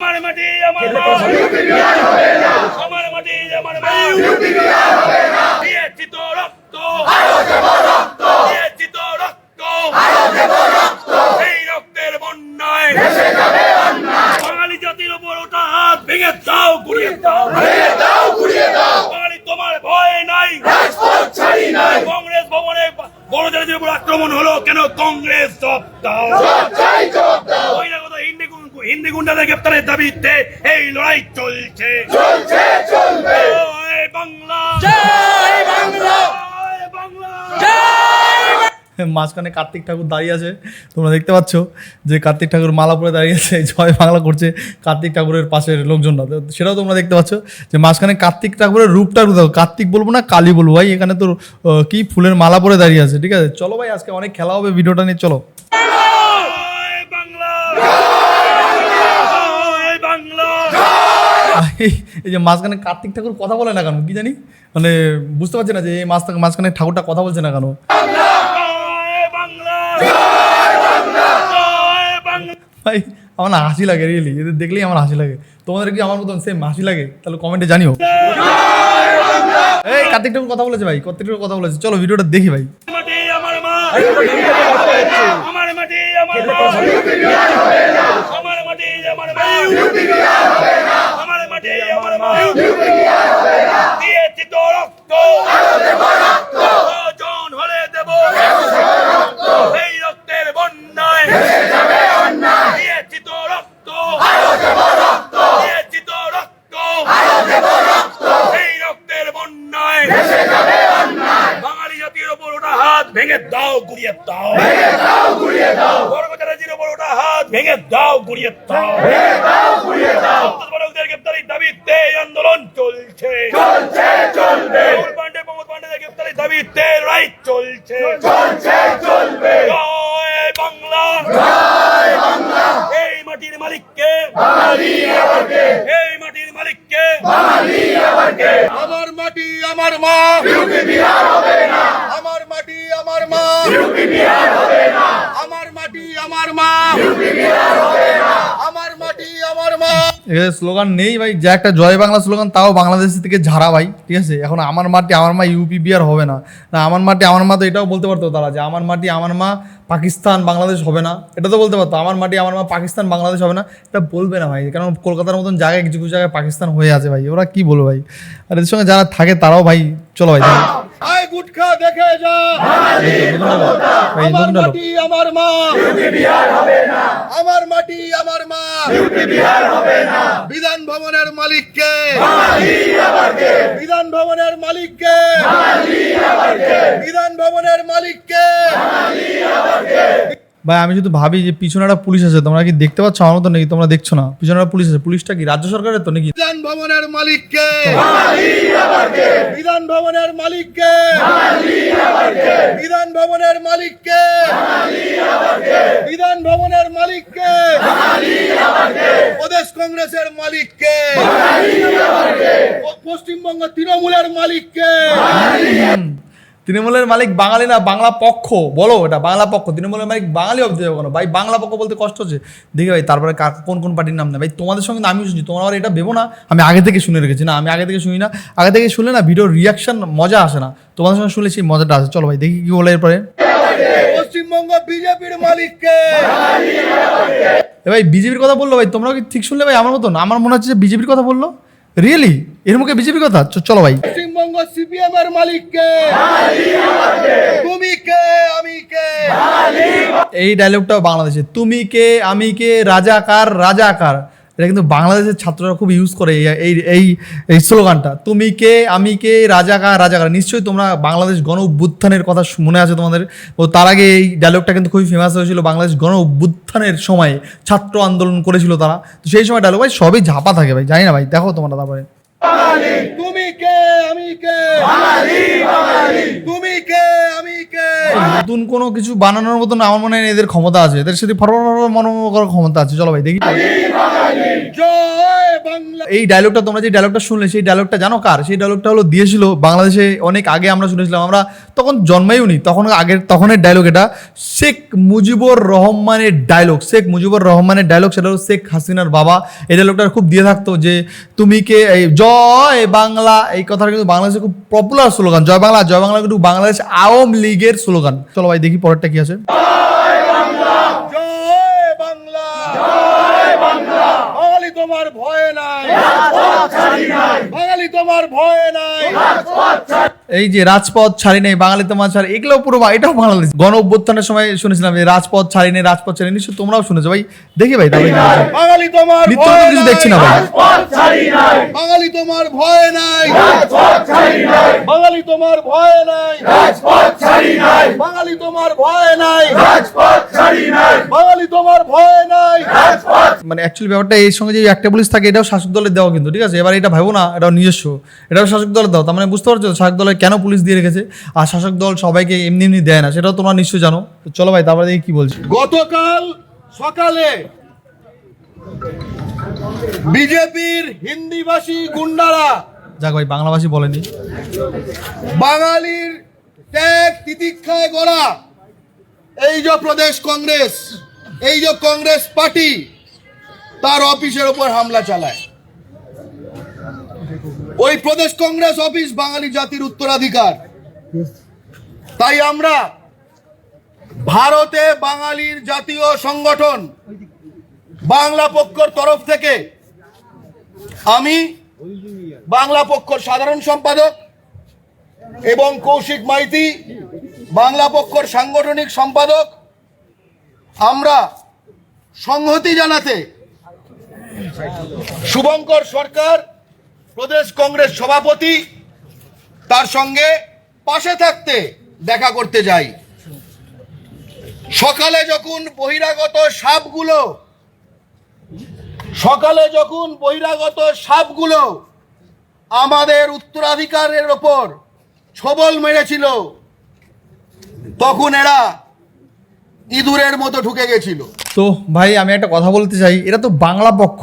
আমার মাটি আমার আমার মাটি আমার মা দিয়েছি রক্ত। দিয়েছি রক্ত। এই রক্তের বন্যায়। বাঙালি জাতির উপর ওটা হাত ভেঙে দাও গুড়িয়ে দাও। বাঙালি তোমার ভয় নাই। কংগ্রেস ভবনে বড় জাতির উপর আক্রমণ হলো কেন কংগ্রেস জব দাও। গুন্ডাদের গ্রেপ্তারের দাবিতে এই লড়াই চলছে। জয় বাংলা। জয় বাংলা। জয় বাংলা। মাঝখানে কার্তিক ঠাকুর দাঁড়িয়ে আছে তোমরা দেখতে পাচ্ছ যে কার্তিক ঠাকুর মালা পরে দাঁড়িয়ে আছে জয় বাংলা করছে কার্তিক ঠাকুরের পাশের লোকজনরা তো সেটাও তোমরা দেখতে পাচ্ছ যে মাঝখানে কার্তিক ঠাকুরের রূপটা দেখো কার্তিক বলব না কালী বলব। ভাই এখানে তো আহ, কি ফুলের মালা পরে দাঁড়িয়ে আছে ঠিক আছে? চলো ভাই আজকে অনেক খেলা হবে ভিডিওটা নিয়ে চলো জয় বাংলা জয় বাংলা এই যে মাঝখানে কার্তিক ঠাকুর কথা বলে না কেন কি জানি মানে বুঝতে পারছি না যে এই মাঝ মাঝখানে ঠাকুরটা কথা বলছে না কেন ভাই আমার না হাসি লাগে রিয়েলি এদের দেখলেই আমার হাসি লাগে তোমাদের কি আমার মতন সেম হাসি লাগে তাহলে কমেন্টে জানিও এই কার্তিক ঠাকুর কথা বলেছে ভাই কার্তিক ঠাকুর কথা বলেছে চলো ভিডিওটা দেখি ভাই আমার মাটি আমার মাটি আমার মা। আমার মাটি আমার মা দিয়েছি তো রক্ত। জন হলে দেব। এই রক্তের বন্যায়। দিয়েছি তো রক্ত। দিয়েছি তো রক্ত। এই রক্তের বন্যায়। বাঙালি জাতির ওপর ওটা হাত ভেঙে দাও গুড়িয়ে দাও। বর্গজাতির ওপর ওটা হাত ভেঙে দাও গুড়িয়ে দাও সন্ত্রাসবাদীদের গ্রেপ্তারির দাবিতে এই আন্দোলন চলছে রাহুল পান্ডে প্রমোদ পান্ডেদের গ্রেপ্তারির দাবিতে লড়াই চলছে জয় বাংলা এই মাটির মালিককে এই মাটির মালিককে আমার মাটি আমার মা আমার মাটি আমার মাটি আমার মা। আমার মাটি আমার মা। স্লোগান নেই ভাই, যে একটা জয় বাংলা স্লোগান, তাও বাংলাদেশ থেকে ঝাড়া ভাই, ঠিক আছে? এখন আমার মাটি আমার মা, ইউপি বিহার হবে না। না, আমার মাটি আমার মা তো এটাও বলতে পারতো তারা যে আমার মাটি আমার মা, পাকিস্তান, বাংলাদেশ হবে না। এটা তো বলতে পারতো, আমার মাটি আমার মা, পাকিস্তান, বাংলাদেশ হবে না। এটা বলবে না ভাই, কারণ কলকাতার মতন জায়গায়, কিছু কিছু জায়গায় পাকিস্তান হয়ে আছে ভাই। ওরা কি বলব ভাই? আর এদের সঙ্গে যারা থাকে তারাও ভাই চলো ভাই। আয় গুটখা দেখে যা এই তো, নতুন লোক। ভাই আমার নতুন লোক। মাটি আমার মা আমার মাটি আমার মা বিধান ভবনের মালিককে বিধান ভবনের মালিককে বিধান ভবনের মালিককে ভাই আমি শুধু ভাবি যে পিছনে একটা পুলিশ আছে তোমরা কি দেখতে পাচ্ছ আমার মতো নাকি? তোমরা দেখছ না। পিছনে একটা পুলিশ আছে। পুলিশটা কি রাজ্য সরকারের তো নাকি? বিধান ভবনের মালিককে। বিধান ভবনের মালিককে। বিধান ভবনের মালিককে। বিধান ভবনের মালিককে। প্রদেশ কংগ্রেসের মালিককে। পশ্চিমবঙ্গ তৃণমূলের মালিককে। তৃণমূলের মালিক বাঙালি না বাংলা পক্ষ। বলো এটা বাংলা পক্ষ। তৃণমূলের মালিক বাঙালি ভাবতে যাব কেন? ভাই বাংলা পক্ষ বলতে কষ্ট হচ্ছে। দেখি ভাই তারপরে কার- কোন কোন পার্টির নাম নেই। ভাই তোমাদের সঙ্গে তো আমিও শুনছি। তোমরা আবার এটা ভেবো না আমি আগে থেকে শুনে রেখেছি না আমি আগে থেকে শুনি না। আগে থেকে শুনলে না ভিডিওর রিয়াকশন মজা আসে না। তোমাদের সঙ্গে শুনলে সেই মজাটা আসে। চলো ভাই দেখি কি বলে এরপরে। পশ্চিমবঙ্গ বিজেপির মালিককে। এ ভাই বিজেপির কথা বলল ভাই তোমরা কি ঠিক শুনলে ভাই? আমার মতন? আমার মনে হচ্ছে যে বিজেপির কথা বলল। রিয়েলি এর মুখে বিজেপি কথা? চলো ভাই। পশ্চিমবঙ্গ সিপিএম এর মালিক কে তুমি কে? আমি কে? এই ডায়লগটা বাংলাদেশে। তুমি কে? আমি কে? রাজাকার রাজাকার এটা কিন্তু বাংলাদেশের ছাত্ররা খুব ইউজ করে এই এই এই এই স্লোগানটা। তুমি কে আমি কে রাজাকার রাজাকার নিশ্চয়ই তোমরা বাংলাদেশ গণ অভ্যুত্থানের কথা মনে আছে তোমাদের। ও তার আগে এই ডায়লগটা কিন্তু খুবই ফেমাস হয়েছিল বাংলাদেশ গণ অভ্যুত্থানের সময় ছাত্র আন্দোলন করেছিল তারা। তো সেই সময় ডায়লগ ভাই সবই ঝাপা থাকে ভাই জানি না ভাই দেখো তোমরা তারপরে। তুমি কে আমি কে? তুমি কে? নতুন কোনো কিছু বানানোর মতন আমার মনে হয় এদের ক্ষমতা আছে। এদের সাথে ফরফর মনে করার ক্ষমতা আছে। চলো ভাই দেখি। জয়। এই ডায়লগটা তোমরা যে ডায়লগটা শুনলে, সেই ডায়লগটা জানো কার? সেই ডায়লগটা হলো দিয়েছিল বাংলাদেশে অনেক আগে আমরা শুনেছিলাম। আমরা তখন জন্মাইও নি, তখন আগের তখনের ডায়লগ এটা। শেখ মুজিবুর রহমানের ডায়লগ শেখ মুজিবুর রহমানের ডায়লগ সেটা হলো শেখ হাসিনার বাবা। এই ডায়লগটা খুব দিয়ে থাকতো যে, তুমি কে? এই জয় বাংলা। এই কথাটা কিন্তু বাংলাদেশে খুব পপুলার স্লোগান জয় বাংলা জয় বাংলা কিন্তু বাংলাদেশ আওয়ামী লীগের স্লোগান চলো ভাই, দেখি পরেরটা কি আছে জয় বাংলা জয় বাংলা তোমার ভয় নাই বাঙালি তোমার ভয় নাই। এই যে রাজপথ ছাড়ি নেই বাঙালি তোমার ছাড়ি এগুলো পুরো এটাও বাংলাদেশ গণ অভ্যুত্থানের সময় শুনেছিলাম যে রাজপথ ছাড়ি নেই রাজপথ ছাড়ি নিশ্চয় তোমরাও শুনেছো। ভাই দেখি ভাই বলছে। বাঙালি তোমার নিত্য কিছু দেখছি না ভাই। বাঙালি তোমার ভয় নাই। বাঙালি তোমার ভয় নাই। বাঙালি তোমার ভয় নাই। বাঙালি তোমার ভয় নাই। মানে অ্যাকচুয়ালি ব্যাপারটা এর সঙ্গে যে একটা পুলিশ থাকে এটাও শাসক দলের দেওয়া কিন্তু ঠিক আছে? এবার এটা ভাবো না এটাও নিজস্ব। এটাও শাসক দলের দাও তার মানে বুঝতে পারছ? শাসক দলের কেন পুলিশ দিয়ে রেখেছে? আর শাসক দল সবাইকে এমনি এমনি দেয় না সেটাও তোমরা নিশ্চয়ই জানো। তো চলো ভাই তারপরে দেখি কি বলছি। গতকাল সকালে বিজেপির হিন্দিভাষী গুন্ডারা যাক ভাই বাংলাভাষী বলেনি। বাঙালির ত্যাগ তিতিক্ষায় গড়া এই যে প্রদেশ কংগ্রেস এই যে কংগ্রেস পার্টি তার অফিসের উপর হামলা চালায়। ওই প্রদেশ কংগ্রেস অফিস বাঙালি জাতির উত্তরাধিকার। তাই আমরা ভারতে বাঙালির জাতীয় সংগঠন বাংলা পক্ষর তরফ থেকে আমি বাংলা পক্ষর সাধারণ সম্পাদক এবং কৌশিক মাইতি, বাংলা পক্ষর সাংগঠনিক সম্পাদক, আমরা সংহতি জানাতে শুভঙ্কর সরকার প্রদেশ কংগ্রেস সভাপতি, তার সঙ্গে পাশে থাকতে দেখা করতে যাই। সকালে যখন বহিরাগত সাপগুলো, সকালে যখন বহিরাগত সাপগুলো আমাদের উত্তরাধিকারের ওপর ছবল মেরেছিল, তখন এরা ইঁদুরের মতো ঢুকে গেছিল। তো ভাই, আমি একটা কথা বলতে চাই। এরা তো বাংলা পক্ষ।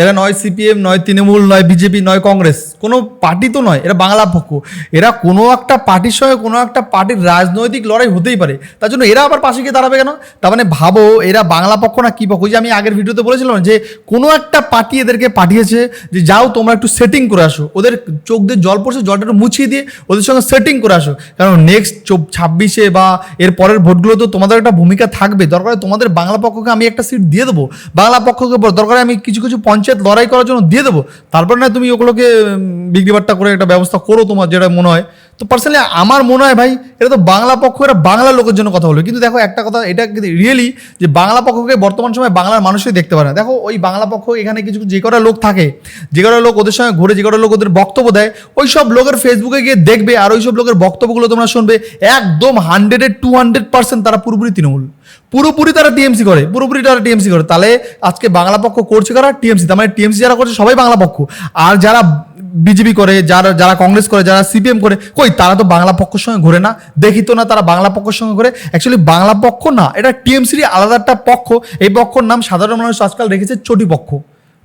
এরা নয় সিপিএম, নয় তৃণমূল, নয় বিজেপি, নয় কংগ্রেস। কোনো পার্টি তো নয়, এরা বাংলা পক্ষ। এরা কোনো একটা পার্টির সঙ্গে কোনো একটা পার্টির রাজনৈতিক লড়াই হতেই পারে। তার জন্য এরা আবার পাশে গিয়ে দাঁড়াবে কেন? তার মানে ভাবো, এরা বাংলা পক্ষ না কী পক্ষ? যে আমি আগের ভিডিওতে বলেছিলাম যে, কোনো একটা পার্টি এদেরকে পাঠিয়েছে যে, যাও তোমরা একটু সেটিং করে আসো। ওদের চোখ দিয়ে জল পড়ছে, জলটা একটু মুছিয়ে দিয়ে ওদের সঙ্গে সেটিং করে আসো। কারণ নেক্সট ছাব্বিশে বা এর পরের ভোটগুলো তো তোমাদের একটা ভূমিকা থাকবে। দরকার তোমাদের বাংলা পক্ষকে আমি একটা সিট দিয়ে দেবো বাংলা পক্ষকে দরকার আমি কিছু কিছু পঞ্চায়েত লড়াই করার জন্য দিয়ে দেবো। তারপর না তুমি ওগুলোকে উম, বিক্রি বাট্টা করে একটা ব্যবস্থা করো তোমার যেটা মনে হয়। তো পার্সোনালি আমার মনে হয় ভাই এটা তো বাংলা পক্ষ এটা বাংলা লোকের জন্য কথা বলবে। কিন্তু দেখো একটা কথা এটা রিয়েলি যে বাংলা পক্ষকে বর্তমান সময় বাংলার মানুষই দেখতে পারে না। দেখো ওই বাংলা পক্ষ এখানে কিছু যে কটা লোক থাকে যে কটা লোক ওদের সঙ্গে ঘুরে যে কটা লোক ওদের বক্তব্য দেয় ওই সব লোকের ফেসবুকে গিয়ে দেখবে আর ওই সব লোকের বক্তব্যগুলো তোমরা শুনবে একদম হান্ড্রেডের টু হান্ড্রেড পার্সেন্ট তারা পুরোপুরি তৃণমূল। পুরোপুরি তারা টিএমসি করে, পুরোপুরি তারা টিএমসি করে। তাহলে আজকে বাংলা পক্ষ করছে কারা? টিএমসি। তার মানে টিএমসি যারা করছে, সবাই বাংলা পক্ষ। আর যারা বিজেপি করে, যারা যারা কংগ্রেস করে, যারা সিপিএম করে, কই, তারা তো বাংলা পক্ষের সঙ্গে ঘুরে না। দেখি তো না তারা বাংলা পক্ষের সঙ্গে ঘুরে। অ্যাকচুয়ালি বাংলা পক্ষ না, এটা টিএমসির আলাদা একটা পক্ষ। এই পক্ষর নাম সাধারণ মানুষ আজকাল রেখেছে চটি পক্ষ।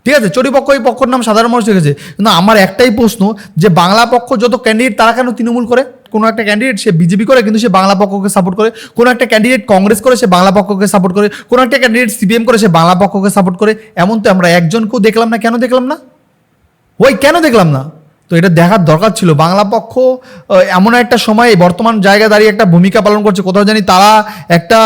ঠিক আছে? চটি পক্ষ এই পক্ষর নাম সাধারণ মানুষ রেখেছে। কিন্তু আমার একটাই প্রশ্ন, যে বাংলা পক্ষ যত ক্যান্ডিডেট তারা কেন তৃণমূল করে? কোনো একটা ক্যান্ডিডেট সে বিজেপি করে, কিন্তু সে বাংলা পক্ষকে সাপোর্ট করে। কোনো একটা ক্যান্ডিডেট কংগ্রেস করে, সে বাংলা পক্ষকে সাপোর্ট করে। কোনো একটা ক্যান্ডিডেট সিপিএম করে, সে বাংলা পক্ষকে সাপোর্ট করে। এমন তো আমরা একজনকেও দেখলাম না, কেন দেখলাম না? ওই কেন দেখলাম না? তো এটা দেখার দরকার ছিল। বাংলা পক্ষ এমন একটা সময় বর্তমান জায়গায় দাঁড়িয়ে একটা ভূমিকা পালন করছে। কোথাও জানি তারা একটা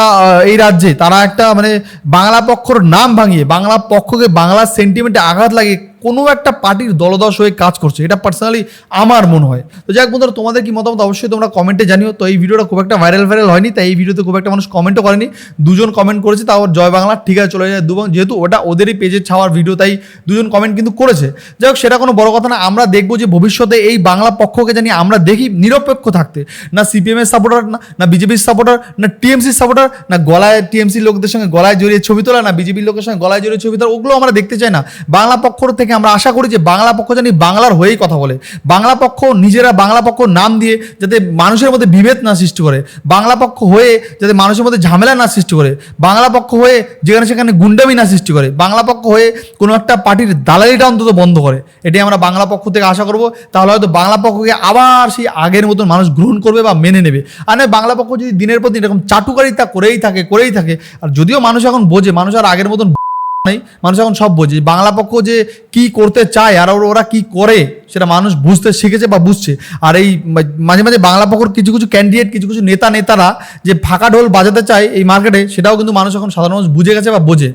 এই রাজ্যে তারা একটা মানে বাংলা পক্ষর নাম ভাঙিয়ে, বাংলা পক্ষকে বাংলার সেন্টিমেন্টে আঘাত লাগিয়ে কোনো একটা পার্টির দলদশ হয়ে কাজ করছে, এটা পার্সোনালি আমার মনে হয়। তো যাক বন্ধুরা, তোমাদের কি মতামত? অবশ্যই তোমরা কমেন্টে জানিও। তো এই ভিডিওটা খুব একটা ভাইরাল ভাইরাল হয়নি, তাই এই ভিডিওতে খুব একটা মানুষ কমেন্টও করেনি। দুজন কমেন্ট করেছে, তাও জয় বাংলা, ঠিক আছে, চলে যায় দুজন যেহেতু ওটা ওদেরই পেজে ছাওয়ার ভিডিও তাই দুজন কমেন্ট কিন্তু করেছে। যাই হোক, সেটা কোনো বড় কথা না, আমরা দেখব যে ভবিষ্যতে এই বাংলা পক্ষকে জানি আমরা দেখি নিরপেক্ষ থাকতে। না সিপিএমের সাপোর্টার না না বিজেপির সাপোর্টার না টিএমসির সাপোর্টার না গলায় টিএমসি লোকদের সঙ্গে গলায় জড়িয়ে ছবি তোলা, না বিজেপির লোকের সঙ্গে গলায় জড়িয়ে ছবি তোলা, ওগুলো আমরা দেখতে চাই না। বাংলা পক্ষ থেকে থেকে আমরা আশা করি যে বাংলা পক্ষ জানি বাংলার হয়েই কথা বলে। বাংলা পক্ষ নিজেরা বাংলা পক্ষ নাম দিয়ে যাতে মানুষের মধ্যে বিভেদ না সৃষ্টি করে। বাংলা পক্ষ হয়ে যাতে মানুষের মধ্যে ঝামেলা না সৃষ্টি করে। বাংলা পক্ষ হয়ে যেখানে সেখানে গুন্ডামি না সৃষ্টি করে। বাংলা পক্ষ হয়ে কোনো একটা পার্টির দালালিটা অন্তত বন্ধ করে। এটি আমরা বাংলা পক্ষ থেকে আশা করব। তাহলে হয়তো বাংলা পক্ষকে আবার সেই আগের মতন মানুষ গ্রহণ করবে বা মেনে নেবে। আর নয়, বাংলা পক্ষ যদি দিনের পর দিন এরকম চাটুকারিতা করেই থাকে করেই থাকে, আর যদিও মানুষ এখন বোঝে, মানুষ আর আগের মতন নেই, মানুষ এখন সব বোঝে। বাংলা পক্ষ যে কি করতে চায় আর ওর- কি করে, সেটা মানুষ বুঝতে শিখেছে বা বুঝছে। আর এই মাঝে মাঝে বাংলা পক্ষর কিছু কিছু ক্যান্ডিডেট কিছু কিছু নেতা, নেতারা যে ফাঁকা ঢোল বাজাতে চায় এই মার্কেটে, সেটাও কিন্তু মানুষ এখন সাধারণ মানুষ বুঝে গেছে বা বোঝে।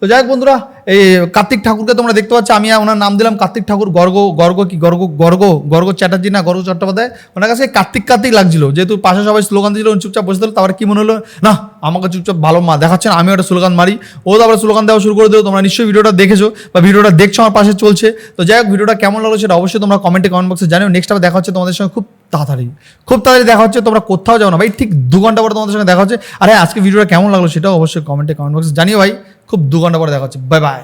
তো যাই হোক বন্ধুরা, এই কার্তিক ঠাকুরকে তোমরা দেখতে পাচ্ছ, আমি ওনার নাম দিলাম কার্তিক ঠাকুর, গর্গ গর্গ কি, গর্গ গর্গ গর্গ চ্যাটার্জি না, গর্গ চট্টোপাধ্যায়। ওনার কাছে কার্তিক কার্তিক লাগছিল, যেহেতু পাশে সবাই স্লোগান দিয়েছিল, উনি চুপচাপ বসে তারপরে কি মনে হলো, না, আমাকে চুপচাপ ভালো মা দেখাচ্ছে না, আমিও একটা স্লোগান মারি। ও তারপরে স্লোগান দেওয়া শুরু করে দিও তোমরা নিশ্চয়ই ভিডিওটা দেখেছ বা ভিডিওটা দেখছ আমার পাশে চলছে। তো যাই হোক, ভিডিওটা কেমন লাগল সেটা অবশ্যই তোমরা কমেন্টে কমেন্ট বক্সে জানিও। নেক্সট আবার দেখা হচ্ছে তোমাদের সঙ্গে খুব তাড়াতাড়ি। খুব তাড়াতাড়ি দেখা হচ্ছে, তোমরা কোথাও যাও না ভাই, ঠিক দু ঘণ্টা পরে তোমাদের সঙ্গে দেখা হচ্ছে। আরে আজকে ভিডিওটা কেমন লাগল সেটাও অবশ্যই কমেন্টে কমেন্ট বক্সে জানিও ভাই। খুব দু ঘণ্টা পরে দেখা হচ্ছে। Bye bye